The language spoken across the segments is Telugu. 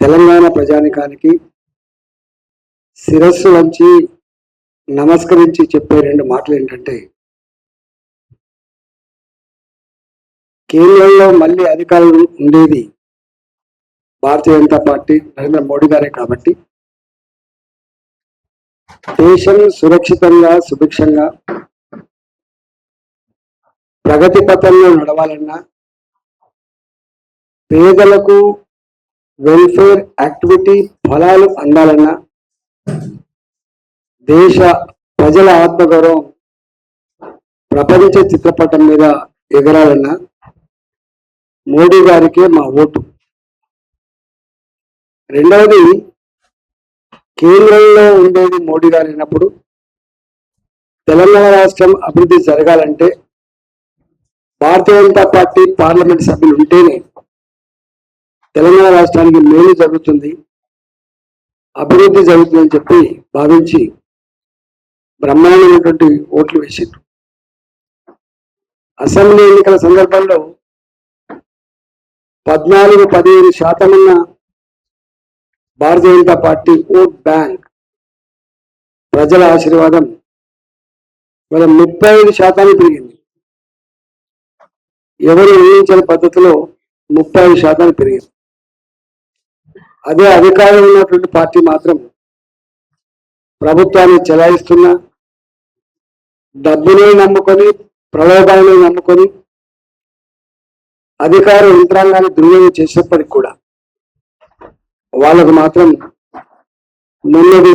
తెలంగాణ ప్రజానికానికి శిరస్సు వంచి నమస్కరించి చెప్పే రెండు మాటలు ఏంటంటే కేంద్రంలో మళ్ళీ అధికారులు ఉండేది భారతీయ జనతా పార్టీ నరేంద్ర మోడీ గారే కాబట్టి దేశం సురక్షితంగా సుభిక్షంగా ప్రగతి పథంలో నడవాలన్నా పేదలకు వెల్ఫేర్ యాక్టివిటీ ఫలాలు అందాలన్నా దేశ ప్రజల ఆత్మగౌరవం ప్రపంచ చిత్రపటం మీద ఎగరాలన్నా మోడీ గారికే మా ఓటు. రెండవది కేంద్రంలో ఉండేది మోడీ గారు అయినప్పుడు తెలంగాణ రాష్ట్రం అభివృద్ధి జరగాలంటే భారతీయ జనతా పార్టీ పార్లమెంట్ సభ్యులు ఉంటేనే తెలంగాణ రాష్ట్రానికి మేలు జరుగుతుంది అభివృద్ధి జరుగుతుందని చెప్పి భావించి బ్రహ్మాండమైనటువంటి ఓట్లు వేసిండ్రు. అసెంబ్లీ ఎన్నికల సందర్భంలో పద్నాలుగు పదిహేను శాతం ఉన్న Bharatiya Janata party vote bank ప్రజల ఆశీర్వాదం ఇవాళ ముప్పై ఐదు శాతానికి పెరిగింది. ఎవరు ఊహించని పద్ధతిలో ముప్పై ఐదు శాతానికి పెరిగింది. అదే అధికారం ఉన్నటువంటి పార్టీ మాత్రం ప్రభుత్వాన్ని చెలాయిస్తున్న డబ్బునే నమ్ముకొని ప్రలోభాలను నమ్ముకొని అధికార యంత్రాంగాన్ని దుర్వినియోగం చేసినప్పటికి కూడా వాళ్ళకు మాత్రం మొన్నటి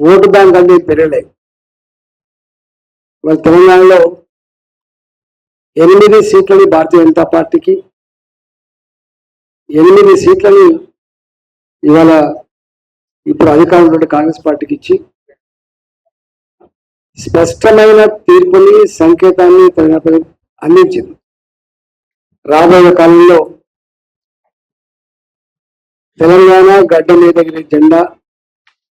ఓటు బ్యాంక్ అనేది పెరగలే వాళ్ళ తెలంగాణలో ఎనిమిది సీట్లని భారతీయ జనతా పార్టీకి ఎనిమిది సీట్లని ఇవాళ ఇప్పుడు అధికారంలో కాంగ్రెస్ పార్టీకి ఇచ్చి స్పష్టమైన తీర్పుని సంకేతాన్ని తెలంగాణ అందించింది. రాబోయే కాలంలో తెలంగాణ గడ్డ మీద ఎగిరే జెండా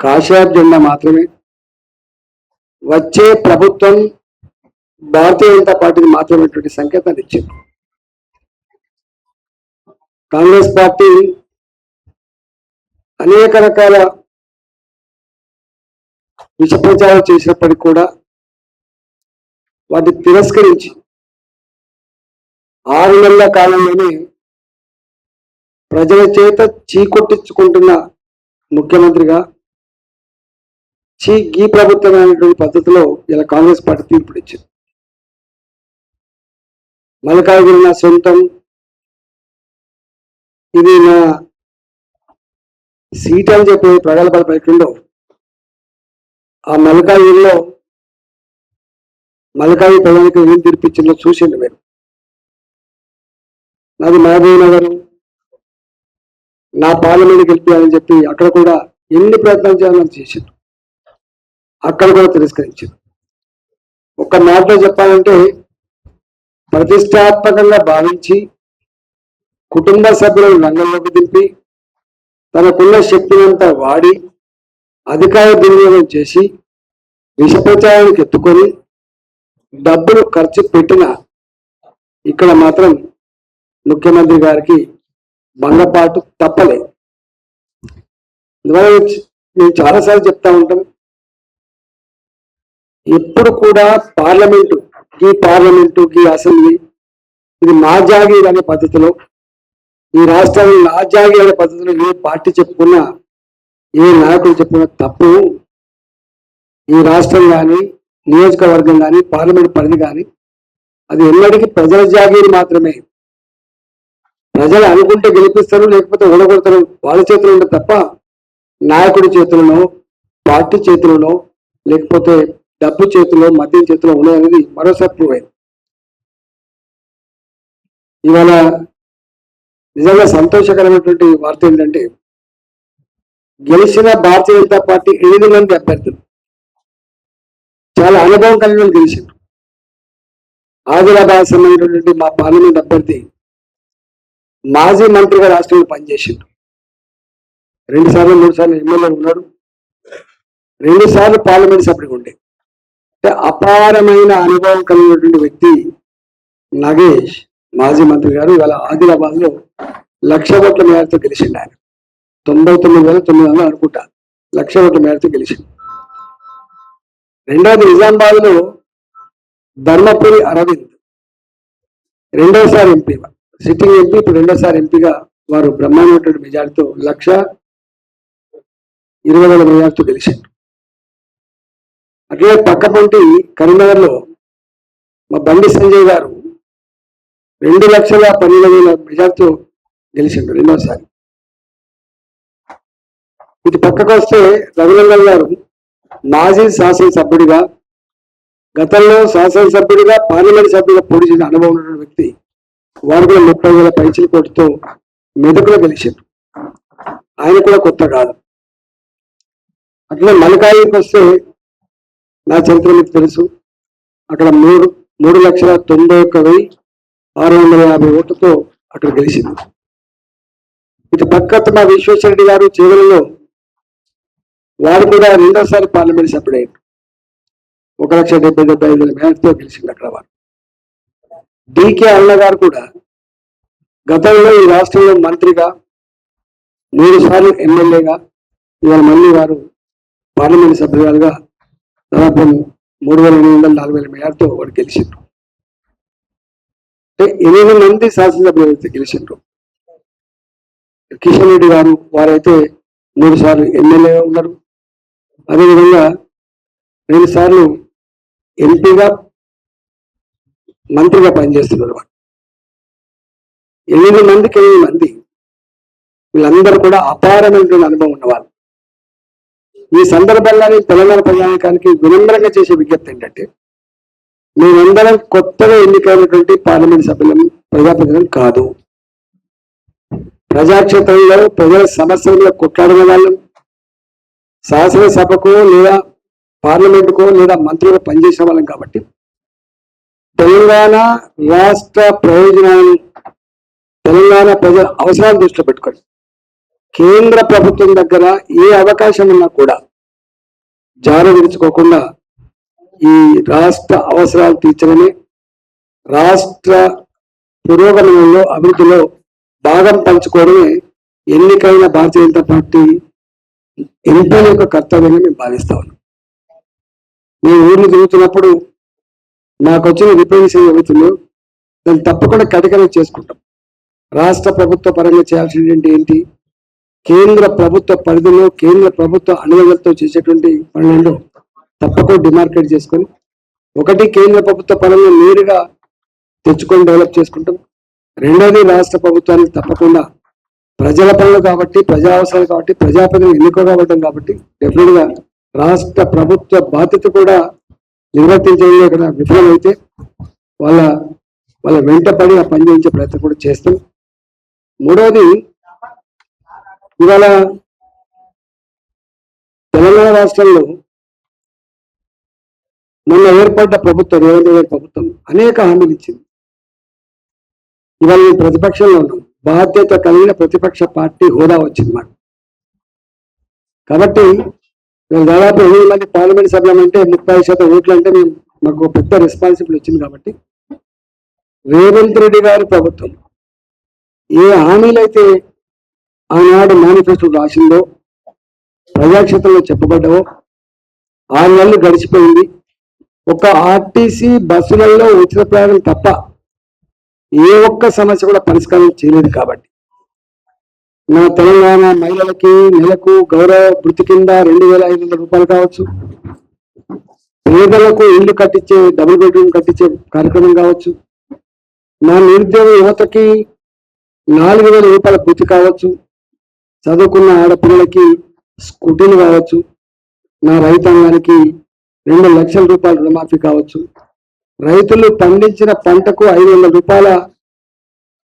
కాషాయ్ జెండా మాత్రమే. వచ్చే ప్రభుత్వం భారతీయ జనతా పార్టీని మాత్రమేటువంటి సంకేతాన్ని ఇచ్చింది. కాంగ్రెస్ పార్టీ అనేక రకాల విషప్రచారం చేసినప్పటికీ కూడా వాటిని తిరస్కరించి ఆరు నెలల కాలంలోనే ప్రజల చేత చీకొట్టించుకుంటున్న ముఖ్యమంత్రిగా చీ గీ ప్రభుత్వం అనేటువంటి పద్ధతిలో ఇలా కాంగ్రెస్ పార్టీ తీర్పునిచ్చింది. మల్కాగిరి సొంతం ఇది నా సీట్ అని చెప్పి ప్రగల్భాలు పెట్టిండో ఆ మల్కాగిరిలో మలకాయి ప్రజలకు ఏం తీర్పిచ్చిందో చూసిండు మీరు. నాది మహబూబ్ నగర్. నా పార్లమెంట్ గెలిపించాలని చెప్పి అక్కడ కూడా ఎన్ని ప్రయత్నాలు చేయాలని చేసిండు అక్కడ కూడా తిరస్కరించాను ఒక మాటలో చెప్పాలంటే ప్రతిష్టాత్మకంగా భావించి కుటుంబ సభ్యులను రంగంలోకి దింపి తనకున్న శక్తినంతా వాడి అధికార దుర్వినియోగం చేసి విషప్రచారానికి ఎత్తుకొని డబ్బులు ఖర్చు పెట్టిన ఇక్కడ మాత్రం ముఖ్యమంత్రి గారికి భంగపాటు తప్పలే. అందువల్ల మేము చాలాసార్లు చెప్తా ఉంటాం. ఎప్పుడు కూడా పార్లమెంటు ఈ పార్లమెంటు ఈ అసెంబ్లీ ఇది మా జాగీర్ అనే పద్ధతిలో ఈ రాష్ట్రంలో నా జాగీర్ పద్ధతిలో ఏ పార్టీ చెప్పుకున్నా ఏ నాయకుడు చెప్పుకున్నా తప్పు ఈ రాష్ట్రం కానీ నియోజకవర్గం కానీ పార్లమెంట్ పరిధి కానీ అది ఎన్నటికీ ప్రజల జాగీరు మాత్రమే. ప్రజలు అనుకుంటే గెలిపిస్తారు లేకపోతే ఓడగొడతారు వాళ్ళ చేతిలో ఉంటే తప్ప నాయకుడి చేతులను పార్టీ చేతులను లేకపోతే డబ్బు చేతిలో మద్యం చేతిలో ఉన్నాయనేది మరోసారి ప్రూవ్ అయింది. ఇవాళ నిజంగా సంతోషకరమైనటువంటి వార్త ఏంటంటే గెలిచిన భారతీయ జనతా పార్టీ ఎనిమిది మంది అభ్యర్థులు. చాలా అనుభవం కలిగిన వాళ్ళు గెలిచారు ఆదిలాబాద్ సంబంధించినటువంటి మా పార్లమెంట్ అభ్యర్థి మాజీ మంత్రిగా రాష్ట్రంలో పనిచేసిండు రెండు సార్లు మూడు సార్లు ఎమ్మెల్యే ఉన్నాడు. రెండు సార్లు పార్లమెంట్ సభ్యుడిగా ఉండే. అంటే అపారమైన అనుభవం కలిగినటువంటి వ్యక్తి నగేష్. మాజీ మంత్రి గారు ఇవాళ ఆదిలాబాద్లో లక్ష ఓట్ల మేరతో గెలిచిండు ఆయన. తొంభై తొమ్మిది వేల తొమ్మిది వందలు అనుకుంటా. లక్ష ఓట్ల మేరతో గెలిచింది రెండవది నిజామాబాద్లో ధర్మపురి అరవింద్. రెండోసారి ఎంపీ సిట్టింగ్ ఎంపీ ఇప్పుడు రెండోసారి ఎంపీగా వారు బ్రహ్మాండమైనటువంటి మెజార్టీతో లక్ష ఇరవై వేల మెజార్టీతో గెలిచారు అట్లే పక్కపంటి కరీంనగర్లో మా బండి సంజయ్ గారు రెండు లక్షల పన్నెండు వేల మెజార్టీతో గెలిచిండు రెండోసారి. ఇది పక్కకు వస్తే రఘునందన్ గారు మాజీ శాసనసభ్యుడిగా గతంలో శాసనసభ్యుడిగా పార్లమెంట్ సభ్యుడిగా పోటీ చేసిన అనుభవం ఉన్న వ్యక్తి వారు కూడా ముప్పై వేల పైచల కోటితో మెదకులో గెలిచారు ఆయన కూడా కొత్త కాదు అట్లే మలకాయికి వస్తే నా చరిత్ర మీకు తెలుసు. అక్కడ మూడు మూడు లక్షల తొంభై ఒక్క వెయ్యి ఆరు వందల యాభై ఓట్లతో అక్కడ గెలిచింది. ఇటు పక్క మా విశ్వేశ్వరరెడ్డి గారు చివరిలో వారు కూడా రెండోసారి పార్లమెంట్ సభ్యుడయ్యారు ఒక లక్ష డెబ్బై డెబ్బై ఐదు వేల మేరతో గెలిచింది అక్కడ వారు. డికే అన్న గారు కూడా గతంలో ఈ రాష్ట్రంలో మంత్రిగా మూడు సార్లు ఎమ్మెల్యేగా ఇవాళ మళ్ళీ వారు పార్లమెంట్ సభ్యురాలుగా దాదాపు మూడు వేల ఎనిమిది వందల నాలుగు వేల మేరతో వాడు గెలిచిండ్రు. ఎనిమిది మంది శాసనసభ్యులు అయితే గెలిచిండ్రు. కిషన్ రెడ్డి గారు వారైతే మూడు సార్లు ఎమ్మెల్యేగా ఉన్నారు. అదేవిధంగా రెండు సార్లు ఎంపీగా మంత్రిగా పనిచేస్తున్నారు వాడు ఎనిమిది మందికి ఎనిమిది మంది. వీళ్ళందరూ కూడా అపారమైనటువంటి అనుభవం ఉన్నవాళ్ళు. ఈ సందర్భంలోనే తెలంగాణ ప్రజానికానికి వినమ్రంగా చేసే విజ్ఞప్తి ఏంటంటే మేమందరం కొత్తగా ఎన్నికైనటువంటి పార్లమెంట్ సభ్యులం ప్రజాప్రతినిధులు కాదు. ప్రజాక్షేత్రంలో ప్రజల సమస్యలు కొట్లాడిన వాళ్ళం. శాసనసభకు లేదా పార్లమెంటుకో లేదా మంత్రులుగా పనిచేసిన వాళ్ళం కాబట్టి. తెలంగాణ రాష్ట్ర ప్రయోజనాన్ని తెలంగాణ ప్రజల అవసరాలు దృష్టిలో పెట్టుకొని కేంద్ర ప్రభుత్వం దగ్గర ఏ అవకాశం ఉన్నా కూడా జార విడుచుకోకుండా ఈ రాష్ట్ర అవసరాలు తీర్చడమే రాష్ట్ర పురోగమనంలో అభివృద్ధిలో భాగం పంచుకోవడమే ఎన్నికైన భారతీయ జనతా పార్టీ ఎంపీల యొక్క కర్తవ్యంగా మేము భావిస్తా ఉన్నాం. మేము ఊర్లు తిరుగుతున్నప్పుడు మాకు వచ్చిన రిప్రజెంటేషన్ ఏమవుతుందో దాన్ని తప్పకుండా కటికలు చేసుకుంటాం. రాష్ట్ర ప్రభుత్వ పరంగా చేయాల్సినటువంటి ఏంటి? కేంద్ర ప్రభుత్వ పరిధిలో కేంద్ర ప్రభుత్వ అనుమతులతో చేసేటువంటి పనులలో తప్పకుండా డిమార్కెట్ చేసుకొని ఒకటి కేంద్ర ప్రభుత్వ పరంగా నేరుగా తెచ్చుకొని డెవలప్ చేసుకుంటాం. రెండోది రాష్ట్ర ప్రభుత్వానికి తప్పకుండా ప్రజల పనులు కాబట్టి ప్రజా అవసరాలు కాబట్టి ప్రజాప్రతినిధులు ఎన్నుకో కావడం కాబట్టి డెఫినెట్గా రాష్ట్ర ప్రభుత్వ బాధ్యత కూడా నిర్వర్తించడంలో ఇక్కడ విఫలమైతే వాళ్ళ వాళ్ళ వెంటపడి ఆ పని చేయించే ప్రయత్నం కూడా చేస్తాం. మూడవది ఇవాళ తెలంగాణ రాష్ట్రంలో మొన్న ఏర్పడ్డ ప్రభుత్వం రేవంత్ గారి ప్రభుత్వం అనేక హామీలు ఇచ్చింది. ఇవాళ మేము ప్రతిపక్షంలో ఉన్నాం. బాధ్యత కలిగిన ప్రతిపక్ష పార్టీ హోదా వచ్చింది మాకు. కాబట్టి మేము దాదాపు ఎనిమిది మంది పార్లమెంట్ సభ్యులం అంటే ముప్పై శాతం ఓట్లు అంటే మేము మాకు పెద్ద రెస్పాన్సిబిలిటీ వచ్చింది కాబట్టి రేవంత్ రెడ్డి గారి ప్రభుత్వం ఏ హామీలైతే ఆనాడు మేనిఫెస్టో రాసిందో ప్రజాక్షేత్రంలో చెప్పబడ్డావో ఆరు నెలలు గడిచిపోయింది. ఒక ఆర్టీసీ బస్సులలో ఉచిత ప్రయాణం తప్ప ఏ ఒక్క సమస్య కూడా పరిష్కారం చేయలేదు కాబట్టి. నా తెలంగాణ మహిళలకి నెలకు గౌరవ వృత్తి కింద రెండు వేల ఐదు వందల రూపాయలు కావచ్చు. పేదలకు ఇల్లు కట్టించే డబుల్ బెడ్రూమ్ కట్టించే కార్యక్రమం కావచ్చు. నా నిరుద్యోగ యువతకి నాలుగు వేల రూపాయల వృత్తి కావచ్చు. చదువుకున్న ఆడపిల్లలకి స్కూటీలు కావచ్చు. నా రైతాంగానికి రెండు లక్షల రూపాయల రుణమాఫీ కావచ్చు. రైతులు పండించిన పంటకు ఐదు వందల రూపాయల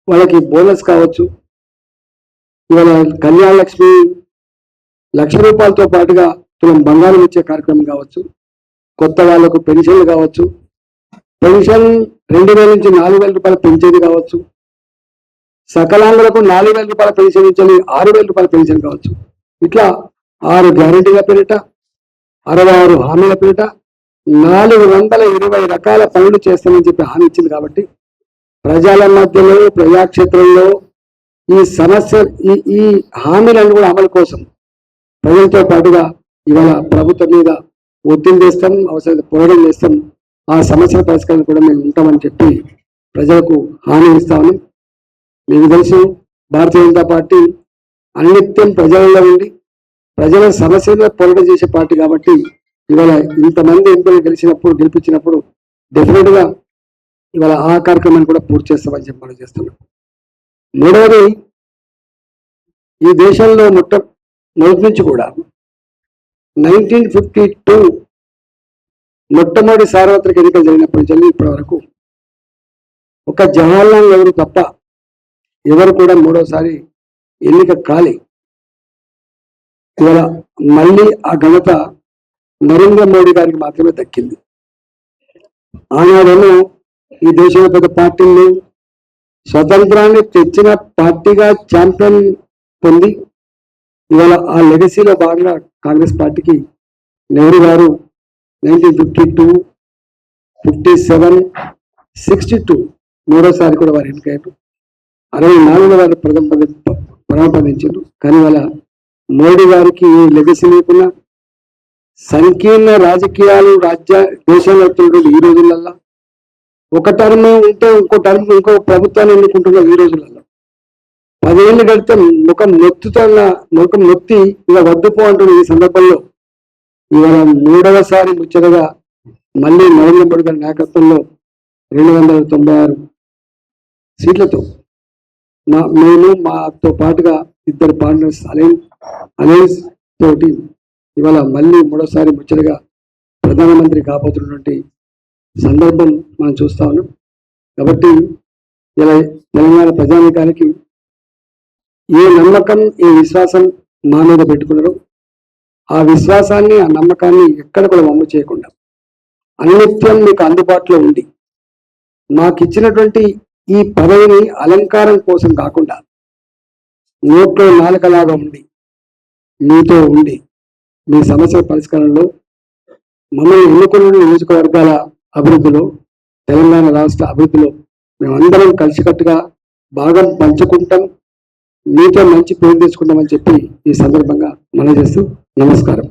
వాళ్ళకి బోనస్ కావచ్చు. ఇవాళ కళ్యాణ లక్ష్మి లక్ష రూపాయలతో పాటుగా తులం బంగారం ఇచ్చే కార్యక్రమం కావచ్చు. కొత్త వాళ్ళకు పెన్షన్లు కావచ్చు. పెన్షన్ రెండు వేల నుంచి నాలుగు వేల రూపాయలు పెంచేది కావచ్చు. సకలాంగులకు నాలుగు వేల రూపాయల పెన్షన్ ఇచ్చేది ఆరు వేల రూపాయల పెన్షన్ కావచ్చు. ఇట్లా ఆరు గ్యారంటీల పేరిట అరవై ఆరు హామీల పీట నాలుగు వందల ఇరవై రకాల పనులు చేస్తామని చెప్పి హామీ ఇచ్చింది కాబట్టి ప్రజల మధ్యలో ప్రజాక్షేత్రంలో ఈ సమస్య ఈ ఈ హామీలను కూడా అమలు కోసం ప్రజలతో పాటుగా ఇవాళ ప్రభుత్వం మీద ఒత్తిడి చేస్తాం అవసరం పోరాటం చేస్తాం. ఆ సమస్యల పరిష్కారం కూడా మేము ఉంటామని చెప్పి ప్రజలకు హామీ ఇస్తామని మీకు తెలుసు భారతీయ జనతా పార్టీ అనిత్యం ప్రజలలో ఉండి ప్రజల సమస్యలు పోరాటం చేసే పార్టీ కాబట్టి ఇవాళ ఇంతమంది ఎంపీలు గెలిచినప్పుడు గెలిపించినప్పుడు డెఫినెట్గా ఇవాళ ఆ కార్యక్రమాన్ని కూడా పూర్తి చేస్తామని చెప్పి మనం చేస్తున్నాం. మూడవది ఈ దేశంలో మొట్ట మొదటి నుంచి కూడా నైన్టీన్ ఫిఫ్టీ టూ మొట్టమొదటి సార్వత్రిక ఎన్నికలు జరిగినప్పటి నుంచి ఇప్పటి వరకు ఒక జవహర్లాల్ నెహ్రూ తప్ప ఎవరు కూడా మూడోసారి ఎన్నిక కాలి. ఇవాళ మళ్ళీ ఆ ఘనత నరేంద్ర మోడీ గారికి మాత్రమే దక్కింది. ఆనాడేమో ఈ దేశంలో పెద్ద పార్టీలు స్వతంత్రాన్ని తెచ్చిన పార్టీగా ఛాంపియన్ పొంది ఇవాళ ఆ లెగసీలో భాగంగా కాంగ్రెస్ పార్టీకి నెహ్రూ గారు nineteen fifty two fifty seven sixty two మూడోసారి కూడా వారు ఎన్నికయ్యారు. అరవై నాలుగులో వారు ప్రథమ ప్రారంభించారు కానీ వాళ్ళ మోడీ గారికి ఏ లెగసీ లేకున్నా సంకీర్ణ రాజకీయాలు రాజ్య దేశంలో అవుతున్నటువంటి ఈ రోజులల్లో. ఒక టర్మ్ ఉంటే ఇంకో టర్మ్ ఇంకో ప్రభుత్వాన్ని ఎన్నుకుంటున్నాం ఈ రోజులలో పదేళ్ళు గడితే ముఖం నొత్తుతున్న ముఖం నొత్తి ఇక వద్దుపో అంటున్న ఈ సందర్భంలో. ఇవాళ మూడవసారి ముచ్చటగా మళ్ళీ నరేంద్ర మోడీ గారి నాయకత్వంలో రెండు వందల తొంభై ఆరు సీట్లతో మా మేము మాతో పాటుగా ఇద్దరు పార్ట్నర్స్ అలైన్ అనేస్ తోటి ఇవాళ మళ్ళీ మూడోసారి ముచ్చటగా ప్రధానమంత్రి కాబోతున్నటువంటి సందర్భం మనం చూస్తా ఉన్నాం. కాబట్టి ఇలా తెలంగాణ ప్రజానికానికి ఏ నమ్మకం ఏ విశ్వాసం మా మీద పెట్టుకున్నారో ఆ విశ్వాసాన్ని ఆ నమ్మకాన్ని ఎక్కడ కూడా వమ్ము చేయకుండా అనిత్యం మీకు అందుబాటులో ఉండి మాకు ఇచ్చినటువంటి ఈ పదవిని అలంకారం కోసం కాకుండా నోట్లో నాలుకలాగా ఉండి మీతో ఉండి మీ సమస్యల పరిష్కారంలో మమ్మల్ని ఎన్నుకున్న నియోజకవర్గాల అభివృద్ధిలో తెలంగాణ రాష్ట్ర అభివృద్ధిలో మేమందరం కలిసికట్టుగా భాగం పంచుకుంటాం మీతో మంచి పేరు తెచ్చుకుంటామని చెప్పి ఈ సందర్భంగా మనం చేస్తూ నమస్కారం.